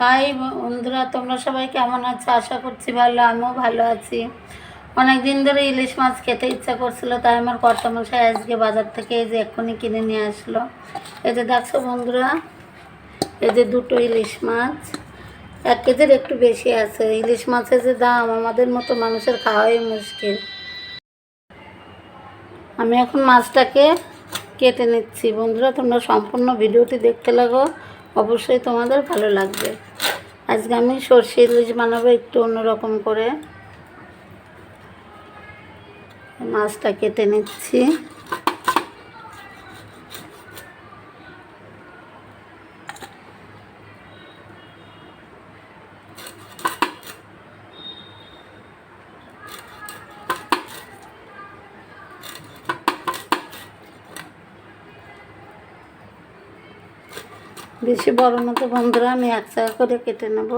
High বন্ধুরা, তোমরা সবাই কেমন আছো? আশা করছি ভালো, আমিও ভালো আছি। অনেক দিন ধরে ইলিশ মাছ খেতে ইচ্ছা করছিল, তাই আমার কর্তামশাই আজকে বাজার থেকে এই যে এক্ষুনি কিনে নিয়ে আসলো। এই যে দেখছ বন্ধুরা, এই যে দুটো ইলিশ মাছ। এক কেজির একটু বেশি আছে। ইলিশ মাছের যে দাম, আমাদের মতো মানুষের খাওয়াই মুশকিল। আমি এখন মাছটাকে কেটে নিচ্ছি। বন্ধুরা, তোমরা সম্পূর্ণ ভিডিওটি দেখতে লাগো। অবশ্যই তোমাদের ভালো লাগবে। আজকে আমি সর্ষে ইলিশ বানাবো একটু অন্যরকম করে। মাছটা কেটে নিচ্ছি। বেশি বড় মতো বন্ধুরা, আমি এক চাকা করে কেটে নেব।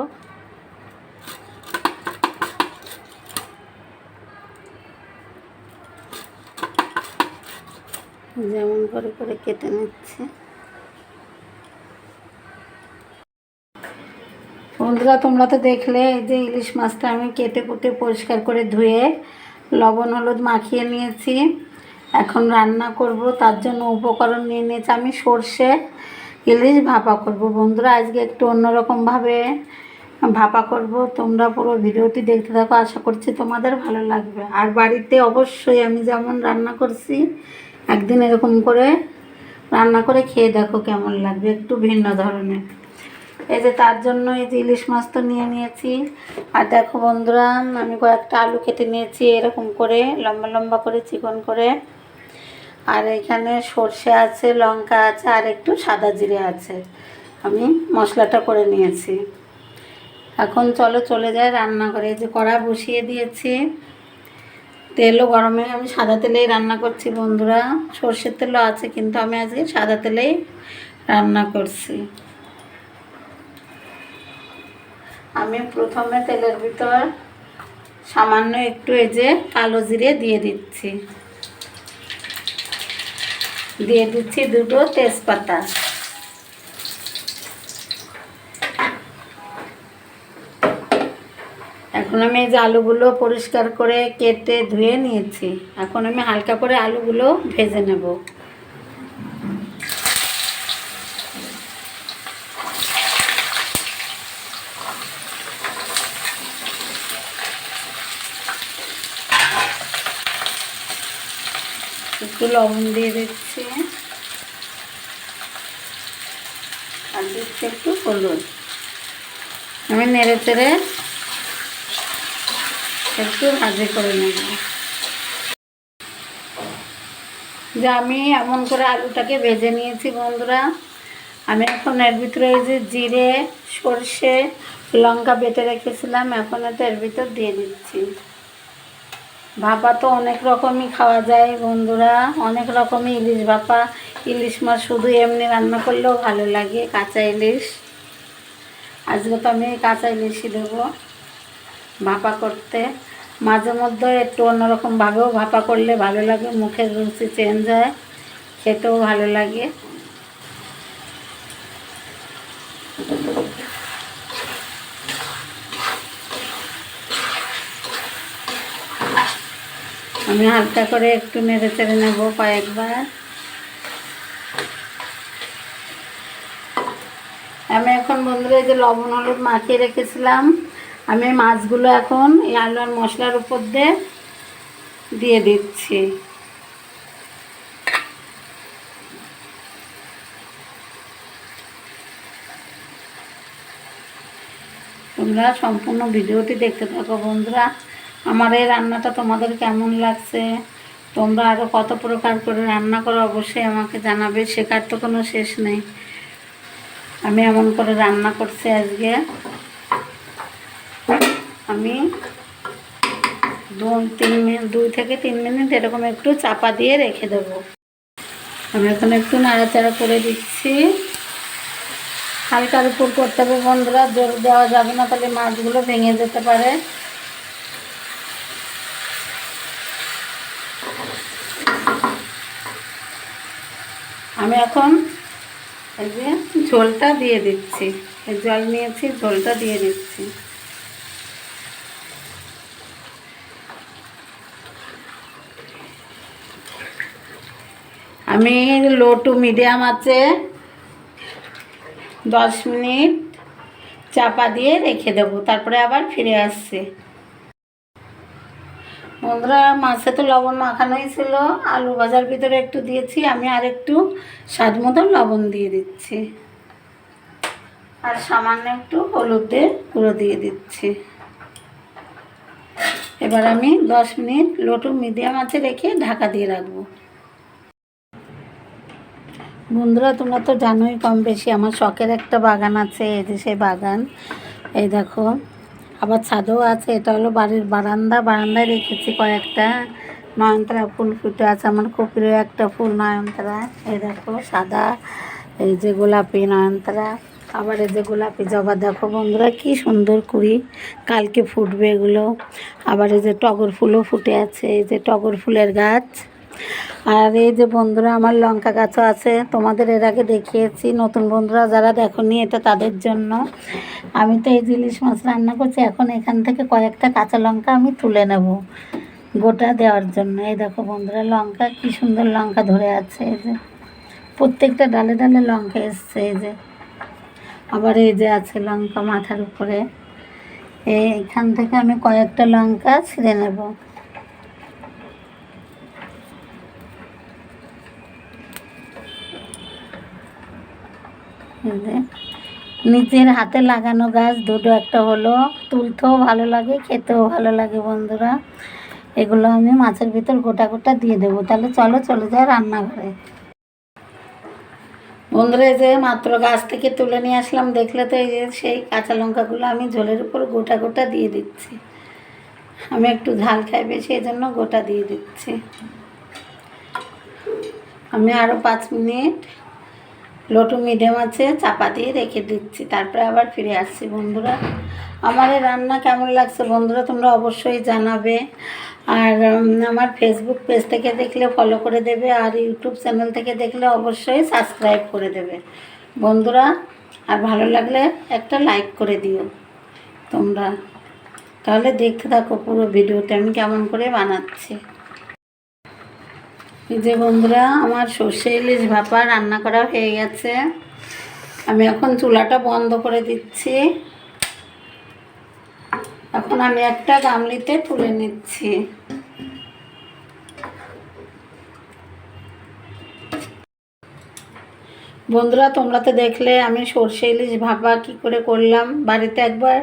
যেমন করে করে কেটে নিচ্ছি। বন্ধুরা, তোমরা তো দেখলে এই যে ইলিশ মাছটা আমি কেটে কুটে পরিষ্কার করে ধুয়ে লবণ, হলুদ মাখিয়ে নিয়েছি। এখন রান্না করব, তার জন্য উপকরণ নিয়ে নিয়েছি। আমি সর্ষে ইলিশ ভাপা করব। বন্ধুরা, আজকে একটু অন্যরকমভাবে ভাপা করব। তোমরা পুরো ভিডিওটি দেখতে থাকো, আশা করছি তোমাদের ভালো লাগবে। আর বাড়িতে অবশ্যই আমি যেমন রান্না করছি, একদিন এরকম করে রান্না করে খেয়ে দেখো কেমন লাগবে, একটু ভিন্ন ধরনের। এই যে তার জন্য এই যে ইলিশ মাছ তো নিয়ে নিয়েছি। আর দেখো বন্ধুরা, আমি কয়েকটা আলু কেটে নিয়েছি, এরকম করে, লম্বা লম্বা করে, চিকন করে। আর এখানে সর্ষে আছে, লঙ্কা আছে, আর একটু সাদা জিরে আছে। আমি মশলাটা করে নিয়েছি। এখন চলো চলে যাই রান্নাঘরে। এই যে কড়া বসিয়ে দিয়েছি। তেলও গরমে আমি সাদা তেলেই রান্না করছি বন্ধুরা। সর্ষের তেলও আছে, কিন্তু আমি আজকে সাদা তেলেই রান্না করছি। আমি প্রথমে তেলের ভিতর সামান্য একটু এই যে কালো জিরে দিয়ে দিচ্ছি। দিয়ে দিচ্ছি দুটো তেজপাতা। এখন আমি এই যে আলুগুলো পরিষ্কার করে কেটে ধুয়ে নিয়েছি। এখন আমি হালকা করে আলুগুলো ভেজে নেব। একটু লবণ দিয়ে দিচ্ছি। আর দিচ্ছি একটু হলুদ। আমি নেড়ে চেড়ে একটু ভাজি করে নেব। যে আমি এমন করে আলুটাকে ভেজে নিয়েছি বন্ধুরা। আমি এখন এর ভিতরে এই যে জিরে, সর্ষে, লঙ্কা বেটে রেখেছিলাম। এখন এটা এর ভিতর দিয়ে দিচ্ছি। ভাপা তো অনেক রকমই খাওয়া যায় বন্ধুরা, অনেক রকমই ইলিশ ভাপা। ইলিশ মাছ শুধু এমনি রান্না করলেও ভালো লাগে, কাঁচা ইলিশ। আজকে তো আমি কাঁচা ইলিশই দেবো ভাপা করতে। মাঝে মধ্যে একটু অন্যরকমভাবেও ভাপা করলে ভালো লাগে, মুখের রুচি চেঞ্জ হয়, খেতেও ভালো লাগে। আমি হালকা করে একটু নেড়ে চেড়ে নেব কয়েকবার। আমি এখন বন্ধুরা, এই যে লবণ, হলুদ মাখিয়ে রেখেছিলাম। আমি মাছগুলো এখন এই আলু আর মশলার উপর দিয়ে দিয়ে দিচ্ছি। তোমরা সম্পূর্ণ ভিডিওটি দেখতে থাকো বন্ধুরা। আমার এই রান্নাটা তোমাদের কেমন লাগছে? তোমরা আরও কত প্রকার করে রান্না করো অবশ্যই আমাকে জানাবে, শেখার তো কোনো শেষ নেই। আমি এমন করে রান্না করছি আজকে। আমি দু তিন মিনিট দুই থেকে তিন মিনিট এরকম একটু চাপা দিয়ে রেখে দেবো। আমি এখন একটু নাড়াচাড়া করে দিচ্ছি। হালকার উপর করতে হবে বন্ধুরা, জোর দেওয়া যাবে না, তাহলে মাছগুলো ভেঙে যেতে পারে। আমি এখন এই যে ঝোলটা দিয়ে দিচ্ছি। জল নিয়েছি, ঝোলটা দিয়ে দিচ্ছি। আমি লো টু মিডিয়াম আছে, দশ মিনিট চাপা দিয়ে রেখে দেবো, তারপরে আবার ফিরে আসছি। বন্ধুরা, মাছে তো লবণ মাখানোই ছিল। আলু ভাজার ভিতরে একটু দিয়েছি, আমি আর একটু স্বাদ মতো লবণ দিয়ে দিচ্ছি। আর সামান্য একটু হলুদ গুঁড়ো দিয়ে দিচ্ছি। এবার আমি দশ মিনিট লোটু মিডিয়াম আছে রেখে ঢাকা দিয়ে রাখব। বন্ধুরা, তোমরা তো জানোই কম বেশি আমার শখের একটা বাগান আছে, এই বাগান। এই দেখো আবার ছাদও আছে, এটা হলো বাড়ির বারান্দা। বারান্দায় রেখেছি কয়েকটা। নয়নতারা ফুল ফুটে আছে, আমার খুব প্রিয় একটা ফুল নয়নতারা। এই দেখো, সাদা। এই যে গোলাপি নয়নতারা। আবার এই যে গোলাপি জবা, দেখো বন্ধুরা, কি সুন্দর কুড়ি। কালকে ফুটবে এগুলো। আবার এই যে টগর ফুলও ফুটে আছে, এই যে টগর ফুলের গাছ। আর এই যে বন্ধুরা, আমার লঙ্কা গাছও আছে। তোমাদের এর আগে দেখিয়েছি। নতুন বন্ধুরা যারা দেখোনি, এটা তাদের জন্য। আমি তো এই ইলিশ মাছ রান্না করছি। এখন এখান থেকে কয়েকটা কাঁচা লঙ্কা আমি তুলে নেব গোটা দেওয়ার জন্য। এই দেখো বন্ধুরা, লঙ্কা কি সুন্দর লঙ্কা ধরে আছে। এই যে প্রত্যেকটা ডালে ডালে লঙ্কা এসছে। এই যে আবার এই যে আছে লঙ্কা মাথার উপরে। এইখান থেকে আমি কয়েকটা লঙ্কা ছিঁড়ে নেব। নিজের হাতে লাগানো গাছ, দুটো, একটা হলো তুলতেও ভালো লাগে, খেতেও ভালো লাগে বন্ধুরা। এগুলো আমি মাছের ভিতর গোটা গোটা দিয়ে দেবো। তাহলে চলো, চলে যায় রান্নাঘরে। বন্ধুরা যে মাত্র গাছ থেকে তুলে নিয়ে আসলাম। দেখলে তো এই যে সেই কাঁচা লঙ্কাগুলো আমি ঝোলের উপর গোটা গোটা দিয়ে দিচ্ছি। আমি একটু ঝাল খাই বেশি জন্য গোটা দিয়ে দিচ্ছি। আমি আরও পাঁচ মিনিট লোটু মিডিয়াম আছে, চাপা দিয়ে রেখে দিচ্ছি। তারপরে আবার ফিরে আসছি, বন্ধুরা। আমার রান্না কেমন লাগছে বন্ধুরা, তোমরা অবশ্যই জানাবে। আর আমার ফেসবুক পেজ থেকে দেখলে ফলো করে দেবে, আর ইউটিউব চ্যানেল থেকে দেখলে অবশ্যই সাবস্ক্রাইব করে দেবে। বন্ধুরা, আর ভালো লাগলে একটা লাইক করে দিও তোমরা। তাহলে দেখতে থাকো পুরো ভিডিওটা আমি কেমন করে বানাচ্ছি। যে বন্ধুরা, আমার সর্ষে ইলিশ ভাপা রান্না করা হয়ে গেছে। আমি এখন চুলাটা বন্ধ করে দিচ্ছি। এখন আমি একটা গামলিতে তুলে নিচ্ছি। বন্ধুরা, তোমরা তো দেখলে আমি সর্ষে ইলিশ ভাপা কী করে করলাম। বাড়িতে একবার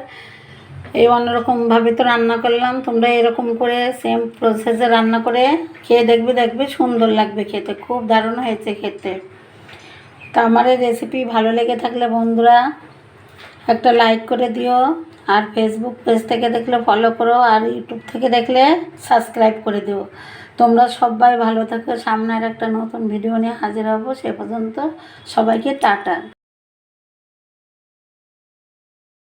এই অন্যরকমভাবে তো রান্না করলাম। তোমরা এরকম করে সেম প্রসেসে রান্না করে খেয়ে দেখবে দেখবে সুন্দর লাগবে খেতে। খুব দারুণ হয়েছে খেতে। তা আমার এই রেসিপি ভালো লেগে থাকলে বন্ধুরা একটা লাইক করে দিও। আর ফেসবুক পেজ থেকে দেখলে ফলো করো। আর ইউটিউব থেকে দেখলে সাবস্ক্রাইব করে দিও। তোমরা সবাই ভালো থাকো। সামনের একটা নতুন ভিডিও নিয়ে হাজির হব। সে পর্যন্ত সবাইকে টাটা।